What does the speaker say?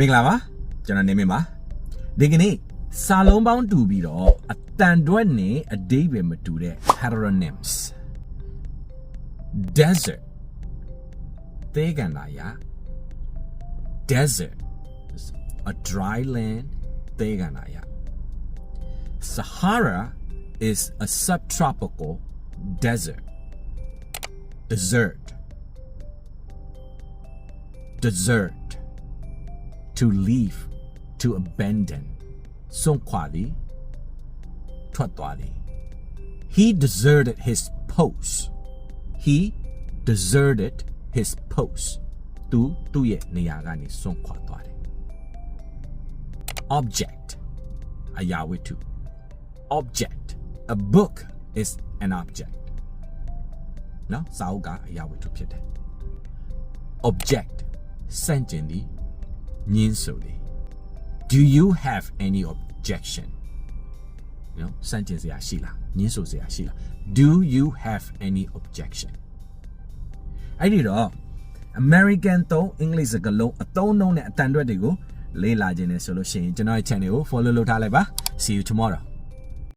မင်္ဂလာပါကျွန်တော်နေမင်းပါဒီကနေ့စာလုံးပေါင်းတူပြီးတော့အတန်တွက်နဲ့အဓိပ္ပာယ်မတူတဲ့ heteronyms desert သေကန်လာရ desert is a dry land သေကန်လာရ Sahara is a subtropical desert desert desert to leave to abandon ဆုံးခွာသည်ထွက်သွားသည် he deserted his post he deserted his post သူသူ့ရဲ့နေရာကနေဆုံးခွာသွားတယ် object အရာဝတ္ထု object a book is an object နော်စာအုပ်ကအရာဝတ္ထုဖြစ်တယ် object စန့်ကျင်သည် ညင်းဆိုသည် do you have any objection နော်စန့်ကျင်စရာရှိလားညင်းဆိုစရာရှိလား do you have any objection အဲ့ဒီတော့ American သုံးအင်္ဂလိပ်စကားလုံးအသုံးအနှုန်းနဲ့အတန်တွက်တွေကိုလေ့လာခြင်းနဲ့ဆိုလို့ရှိရင်ကျွန်တော်ရဲ့ channel ကို follow လုပ်ထားလိုက်ပါ see you tomorrow